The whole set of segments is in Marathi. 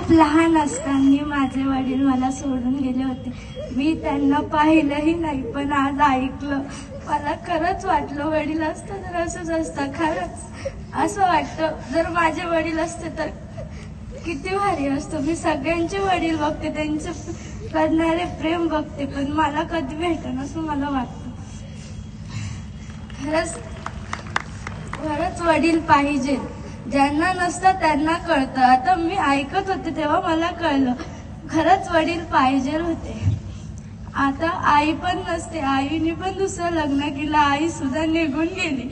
खूप लहान असताना माझे वडील मला सोडून गेले होते. मी त्यांना पाहिलंही नाही पण आज ऐकलं. मला खरंच वाटलं वडील असतं तर असंच असतं खरंच. असं वाटतं जर माझे वडील असते तर किती भारी असतो. मी सगळ्यांचे वडील बघते त्यांचे करणारे प्रेम बघते पण मला कधी भेटन असं मला वाटतं. खरंच खरंच वडील पाहिजेत ज्यांना नसतं त्यांना कळतं. आता मी ऐकत होते तेव्हा मला कळलं खरंच वडील पाहिजे होते. आता आई पण नसते. आईने पण दुसरं लग्न केलं. आई सुद्धा निघून गेली.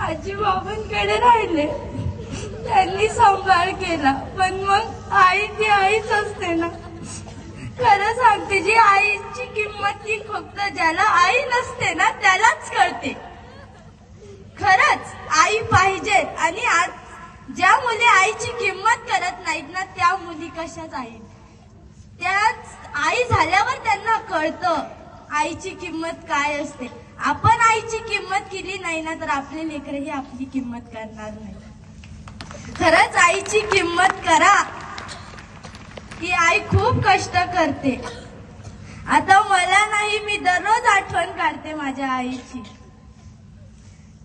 आजी बाबांकडे राहिले. त्यांनी सांभाळ केला. पण मग आई ती आईच असते ना. खरं सांगते जी आईची किंमत ती फक्त ज्याला आई नसते ना त्याला कळते खरंच आई पाहिजे आणि आज ज्या मुली आईची किंमत करत नाहीत ना त्या मुली कशाच त्याच आई झाल्यावर त्यांना कळतं आईची किंमत काय असते. आपण आईची किंमत केली नाही ना तर आपले लेकरही आपली किंमत करणार नाही. खरंच आईची किंमत करा. ही आई खूप कष्ट करते. आता मला नाही मी दररोज आठवण काढते माझ्या आईची.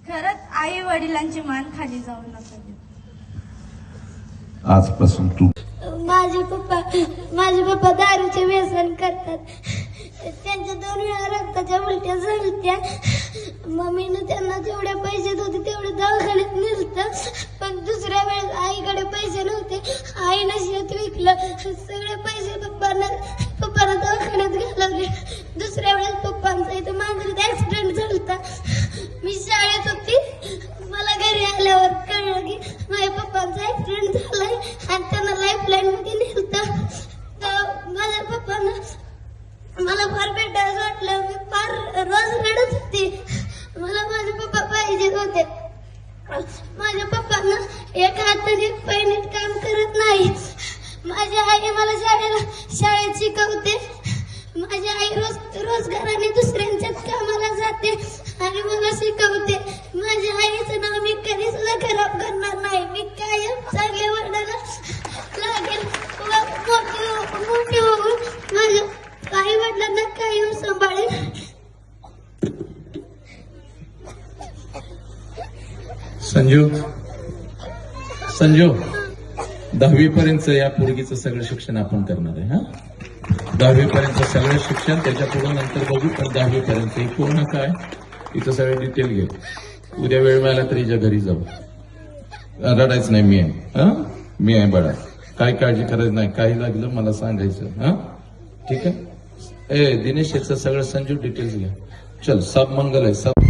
खरंच आई वडिलांची मान खाली जाऊ नका आजपासून तू माझे पप्पा माझे पप्पा दारूचे व्यसन करतात. त्यांच्या दोन वेळा रक्ताच्या उलट्या झालत्या. मम्मीनं त्यांना जेवढे पैसे होते तेवढे दवाखान्यात नेलत. पण दुसऱ्या वेळेस आईकडे पैसे नव्हते. आईनं शेत विकलं. सगळे पैसे पप्पांना एक हाताने काम करत नाही माझी आई मला शाळेला शाळेत शिकवते. माझी आई रोज रोजगाराने दुसऱ्यांच्याच कामाला जाते आणि मला शिकवते. माझ्या आईचं नाव मी कधी सुद्धा खराब करणार नाही. मी कायम चांगले वडिला लागेल. मोठी हो, होऊन माझ्या काही वडिलांना कायम सांभाळेल. संजू संजीव दहावी पर्यंत या पोरगीचं सगळं शिक्षण आपण करणार आहे हा? दहावी पर्यंत सगळं शिक्षण त्याच्या पुढे नंतर बघू पण दहावी पर्यंत पूर्ण काय? इथं सगळं डिटेल घे उद्या वेळ मिळाला तर हिच्या घरी जाऊ. रडायचं नाही मी आहे. हा? मी आहे बडा काय काळजी करायची नाही. काही लागलं मला सांगायचं हा? ठीक आहे? ए दिनेश याचं सगळं संजू डिटेल्स घ्या. चल सब मंगल आहे सब